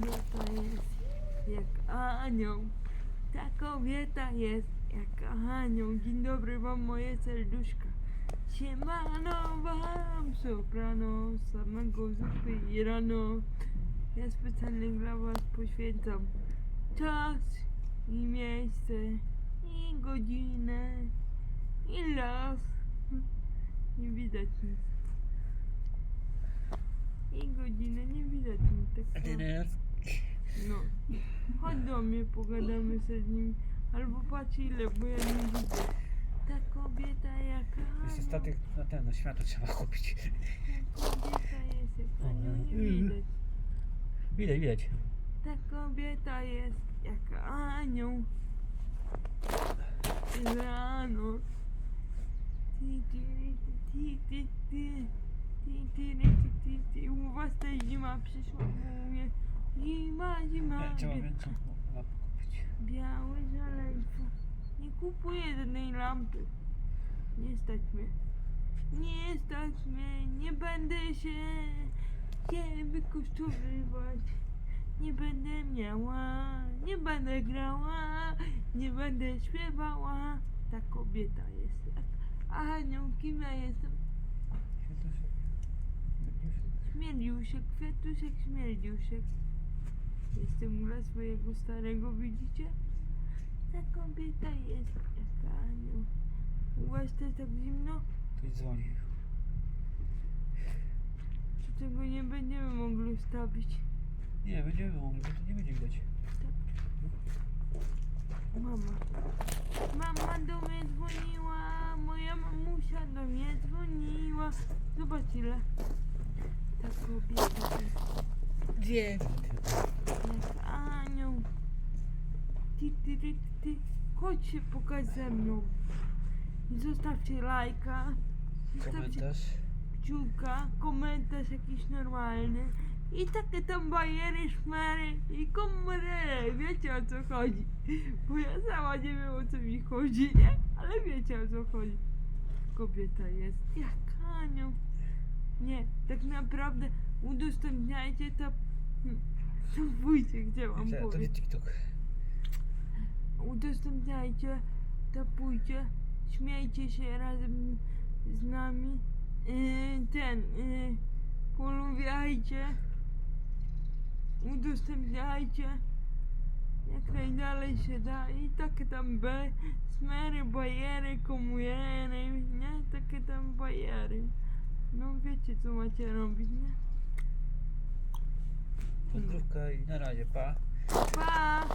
kobieta jest jak anioł. Ta kobieta jest jak anioł. Dzień dobry wam moje serduszka. Siemano wam soprano samego zupy i rano. Ja specjalnie dla was poświęcam czas i miejsce i godzinę i las. Nie widać nic. I godzinę nie widać nic. Tak samo. No. Chodź do mnie, pogadamy sobie z nim. Albo patrz ile, bo ja nie widzę. Ta kobieta jaka jeszcze statek na ten, na światło trzeba kupić. Ta kobieta jest jak anioł, nie widać. Widać, widać. Ta kobieta jest jak anioł. Rano. Ti, ti, ti, ti, ti. Ti, ti, ti, ti, ti. U was też zima przyszła, mówię. Zima, zima. Ja większą lampę kupić. Białe żaleństwo. Nie kupuję jednej lampy. Nie stać mnie. Nie stać mnie. Nie będę się cię wykosztowywać. Nie będę miała. Nie będę grała. Nie będę śpiewała. Ta kobieta jest jak anioł. Kim ja jestem? Śmierdziuszek. Kwiatuszek śmierdziuszek. Jestem ula swojego starego, widzicie? Ta kobieta jest jak anioł. U was też tak zimno? Ktoś dzwoni. Czy tego nie będziemy mogli wstawić? Nie, będziemy mogli, bo to nie będzie widać. Mama. Mama do mnie dzwoniła. Moja mamusia do mnie dzwoniła. Zobacz ile. Ta kobieta anioł. Ty, ty, ty, ty. Chodź się pokaż ze mną. I zostawcie lajka. Zostawcie Komentarz. kciuka, komentarz jakiś normalny i takie tam bajery, szmery i komery, wiecie o co chodzi. Bo ja sama nie wiem o co mi chodzi, nie? Ale wiecie o co chodzi. Kobieta jest jak anioł. Nie, tak naprawdę udostępniajcie to... Hmm, To pójdzie, gdzie mam To nie powiedzieć. TikTok. Udostępniajcie, tapujcie, śmiejcie się razem z nami. Yy, ten, yy, polubiajcie, udostępniajcie jak najdalej się da i takie tam be, smery, bajery, komujery, nie? Takie tam bajery. No wiecie co macie robić, nie? Pozdrówka i na razie, pa. Pa!